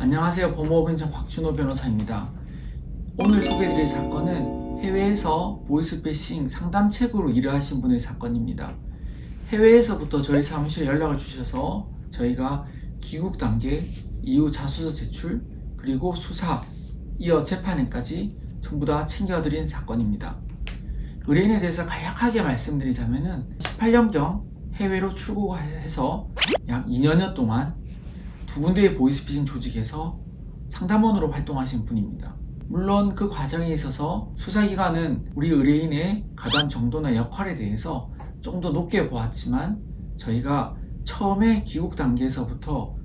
안녕하세요. 법무법인장 박준호 변호사입니다. 오늘 소개해드릴 사건은 해외에서 보이스피싱 상담책으로 일을 하신 분의 사건입니다. 해외에서부터 저희 사무실에 연락을 주셔서 저희가 귀국 단계, 이후 자수서 제출, 그리고 수사, 이어 재판에까지 전부 다 챙겨드린 사건입니다. 의뢰인에 대해서 간략하게 말씀드리자면은 18년경 해외로 출국해서 약 2년여 동안 두 군데의 보이스피싱 조직에서 상담원으로 활동하신 분입니다. 물론 그 과정에 있어서 수사기관은 우리 의뢰인의 가담 정도나 역할에 대해서 조금 더 높게 보았지만 저희가 처음에 귀국 단계에서부터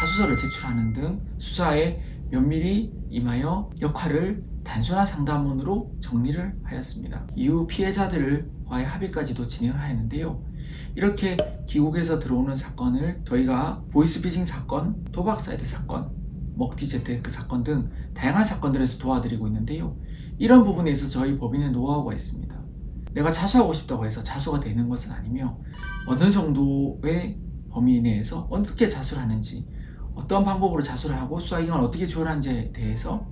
자수서를 제출하는 등 수사에 면밀히 임하여 역할을 단순한 상담원으로 정리를 하였습니다. 이후 피해자들과의 합의까지도 진행을 하였는데요. 이렇게 귀국에서 들어오는 사건을 저희가 보이스피싱 사건, 도박 사이트 사건, 먹튀 재테크 사건 등 다양한 사건들에서 도와드리고 있는데요. 이런 부분에 있어서 저희 법인의 노하우가 있습니다. 내가 자수하고 싶다고 해서 자수가 되는 것은 아니며 어느 정도의 범위 내에서 어떻게 자수를 하는지 어떤 방법으로 자수를 하고 수사기관을 어떻게 조율하는지에 대해서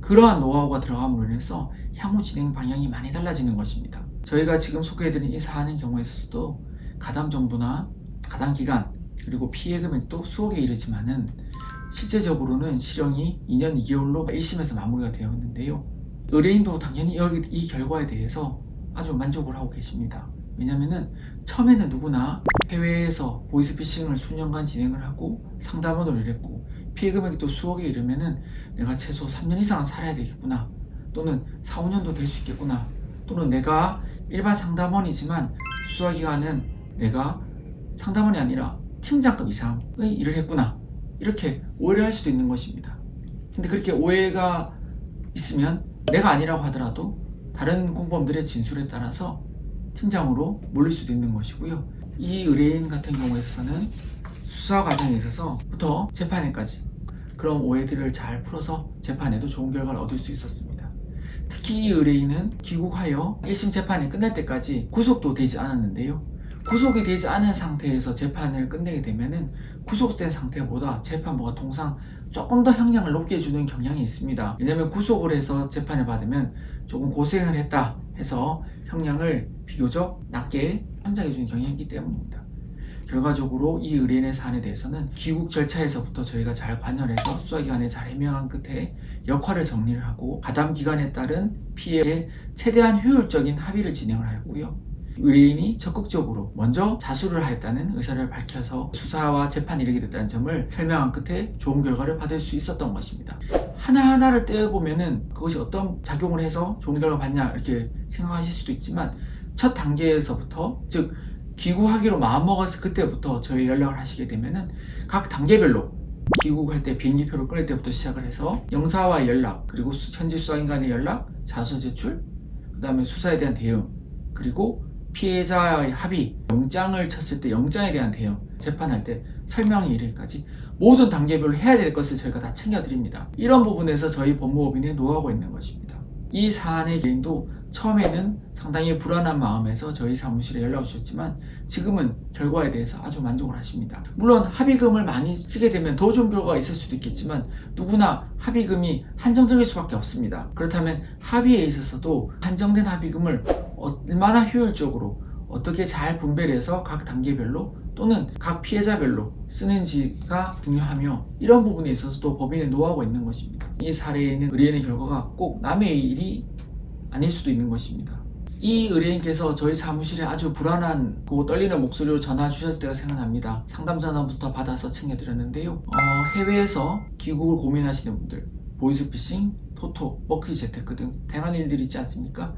그러한 노하우가 들어감으로 인해서 향후 진행 방향이 많이 달라지는 것입니다. 저희가 지금 소개해드린 이 사안의 경우에 있어서도 가담 정도나 가담 기간 그리고 피해 금액도 수억에 이르지만은 실제적으로는 실형이 2년 2개월로 1심에서 마무리가 되어 있는데요. 의뢰인도 당연히 여기 이 결과에 대해서 아주 만족을 하고 계십니다. 왜냐면은 처음에는 누구나 해외에서 보이스피싱을 수년간 진행을 하고 상담원을 일했고 피해 금액이 또 수억에 이르면은 내가 최소 3년 이상은 살아야 되겠구나 또는 4, 5년도 될 수 있겠구나 또는 내가 일반 상담원이지만 수사기관은 내가 상담원이 아니라 팀장급 이상의 일을 했구나 이렇게 오해를 할 수도 있는 것입니다. 근데 그렇게 오해가 있으면 내가 아니라고 하더라도 다른 공범들의 진술에 따라서 팀장으로 몰릴 수도 있는 것이고요. 이 의뢰인 같은 경우에서는 수사 과정에 있어서부터 재판에까지 그런 오해들을 잘 풀어서 재판에도 좋은 결과를 얻을 수 있었습니다. 특히 이 의뢰인은 귀국하여 1심 재판이 끝날 때까지 구속도 되지 않았는데요. 구속이 되지 않은 상태에서 재판을 끝내게 되면은 구속된 상태보다 재판부가 통상 조금 더 형량을 높게 주는 경향이 있습니다. 왜냐하면 구속을 해서 재판을 받으면 조금 고생을 했다 해서 형량을 비교적 낮게 판정해 주는 경향이 있기 때문입니다. 결과적으로 이 의뢰인의 사안에 대해서는 귀국 절차에서부터 저희가 잘 관여해서 수사기관에 잘 해명한 끝에 역할을 정리를 하고 가담 기간에 따른 피해에 최대한 효율적인 합의를 진행을 하였고요. 의뢰인이 적극적으로 먼저 자수를 하였다는 의사를 밝혀서 수사와 재판이 이르게 됐다는 점을 설명한 끝에 좋은 결과를 받을 수 있었던 것입니다. 하나하나를 떼어보면은 그것이 어떤 작용을 해서 좋은 결과 받냐 이렇게 생각하실 수도 있지만 첫 단계에서부터 즉 귀국하기로 마음먹었을 그때부터 저희 연락을 하시게 되면은 각 단계별로 귀국할 때 비행기표를 끊을 때부터 시작을 해서 영사와 연락 그리고 수- 현지 수사기관의 연락 자수 제출 그 다음에 수사에 대한 대응 그리고 피해자의 합의 영장을 쳤을 때 영장에 대한 대응 재판할 때 설명이 이르기까지 모든 단계별로 해야 될 것을 저희가 다 챙겨드립니다. 이런 부분에서 저희 법무법인의 노하우가 있는 것입니다. 이 사안의 개인도 처음에는 상당히 불안한 마음에서 저희 사무실에 연락을 주셨지만 지금은 결과에 대해서 아주 만족을 하십니다. 물론 합의금을 많이 쓰게 되면 더 좋은 결과가 있을 수도 있겠지만 누구나 합의금이 한정적일 수밖에 없습니다. 그렇다면 합의에 있어서도 한정된 합의금을 얼마나 효율적으로 어떻게 잘 분배해서 각 단계별로 또는 각 피해자별로 쓰는지가 중요하며 이런 부분에 있어서도 법인의 노하우가 있는 것입니다. 이 사례에는 의뢰인의 결과가 꼭 남의 일이 아닐 수도 있는 것입니다. 이 의뢰인께서 저희 사무실에 아주 불안한 고 떨리는 목소리로 전화 주셨을 때가 생각납니다. 상담 전화부터 받아서 챙겨드렸는데요. 어, 해외에서 귀국을 고민하시는 분들, 보이스피싱, 토토, 먹튀 재테크 등 다양한 일들이 있지 않습니까?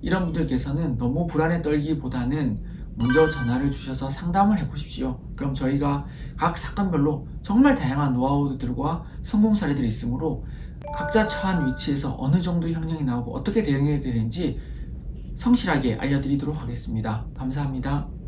이런 분들께서는 너무 불안에 떨기보다는 먼저 전화를 주셔서 상담을 해보십시오. 그럼 저희가 각 사건별로 정말 다양한 노하우들과 성공 사례들이 있으므로 각자 처한 위치에서 어느 정도 형량이 나오고 어떻게 대응해야 되는지 성실하게 알려드리도록 하겠습니다. 감사합니다.